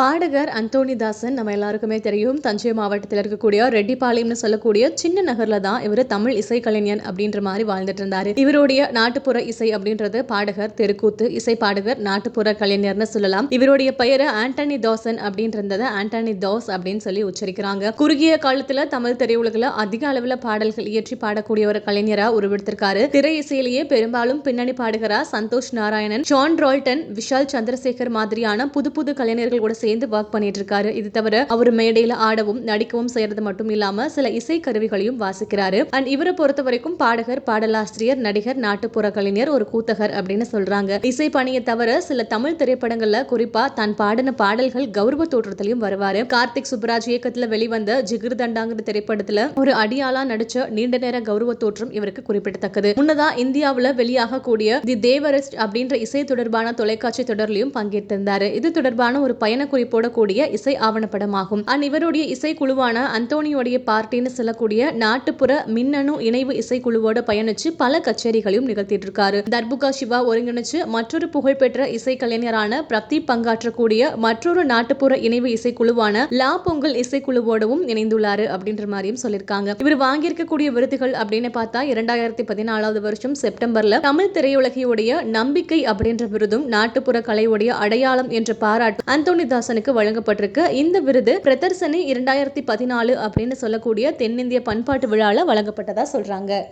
பாடகர் அந்தோணிதாசன் நம்ம எல்லாருக்குமே தெரியும். தஞ்சை மாவட்டத்தில் இருக்கக்கூடிய ரெட்டிப்பாளையம்னு சொல்லக்கூடிய சின்ன நகர்ல தான் இவர் தமிழ் இசைக்கலைஞன் அப்படின்ற மாதிரி வாழ்ந்துட்டு இருந்தாரு. இவருடைய நாட்டுப்புற இசை அப்படின்றது பாடகர் தெருக்கூத்து இசை பாடகர் நாட்டுப்புற கலைஞர்னு சொல்லலாம். இவருடைய பெயரை ஆண்டனி தாசன் அப்படின்றத ஆண்டனி தாஸ் அப்படின்னு சொல்லி உச்சரிக்கிறாங்க. குறுகிய காலத்துல தமிழ் திரையுலகில் அதிக அளவில் பாடல்கள் இயற்றி பாடக்கூடிய ஒரு கலைஞரா உருவெடுத்திருக்காரு. திரை இசையிலேயே பெரும்பாலும் பின்னணி பாடகரா சந்தோஷ் நாராயணன் ஜான் ரால்டன் விஷால் சந்திரசேகர் மாதிரியான புது புது கலைஞர்கள் கூட சேர்ந்து ஒர்க் பண்ணிட்டு இருக்காரு இது தவிர அவர் மேடையில ஆடவும் நடிக்கவும் செய்யறது மட்டும் இல்லாம சில இசை கருவிகளையும் வாசிக்கிறாரு. அண்ட் இவரை பொறுத்த வரைக்கும் பாடகர் பாடலாசிரியர் நடிகர் நாட்டுப்புற கலைஞர் ஒரு கூத்தகர் அப்படின்னு சொல்றாங்க. இசை பணியை தவிர சில தமிழ் திரைப்படங்கள்ல குறிப்பா தான் பாடின பாடல்கள் கௌரவ தோற்றத்திலையும் வருவாரு. கார்த்திக் சுப்ராஜ் இயக்கத்துல வெளிவந்த ஜிகிர் தண்டாங்கிற திரைப்படத்துல ஒரு அடியாளா நடிச்ச நீண்ட நேர கௌரவ தோற்றம் இவருக்கு குறிப்பிடத்தக்கது. முன்னதா இந்தியாவுல வெளியாக கூடிய தி தேவரஸ்ட் அப்படின்ற இசை தொடர்பான தொலைக்காட்சி தொடர்லையும் பங்கேற்றிருந்தாரு. இது தொடர்பான ஒரு பயண குறிப்போடக்கூடிய இசை ஆவணப்படமாகும். அண்ட் இவருடைய அந்தோனியோடைய பார்ட்டின்னு சொல்லக்கூடிய நாட்டுப்புற மின்னணு இணைவு இசைக்குழுவோட பயணிச்சு பல கச்சேரிகளையும் நிகழ்த்திட்டு இருக்காரு தர்புகா சிவா ஒருங்கிணைச்சு மற்றொரு புகழ்பெற்ற இசை கலைஞரான பிரதீப் பங்காற்றக்கூடிய மற்றொரு நாட்டுப்புற இணைவு இசைக்குழுவான லா பொங்கல் இசைக்குழுவோடவும் இணைந்துள்ளாரு அப்படின்ற மாதிரியும் சொல்லியிருக்காங்க இவர் வாங்கியிருக்கக்கூடிய விருதுகள் அப்படின்னு பார்த்தா இரண்டாயிரத்தி பதினாலாவது வருஷம் செப்டம்பர்ல தமிழ் திரையுலகியுடைய நம்பிக்கை அப்படின்ற விருதும் நாட்டுப்புற கலையுடைய அடையாளம் என்ற பாராட்டு பிரதர்சனுக்கு வழங்கப்பட்டிருக்கு. இந்த விருது பிரதர்சனி இரண்டாயிரத்தி பதினாலு அப்படின்னு சொல்லக்கூடிய தென்னிந்திய பண்பாட்டு விழாவில் வழங்கப்பட்டதா சொல்றாங்க.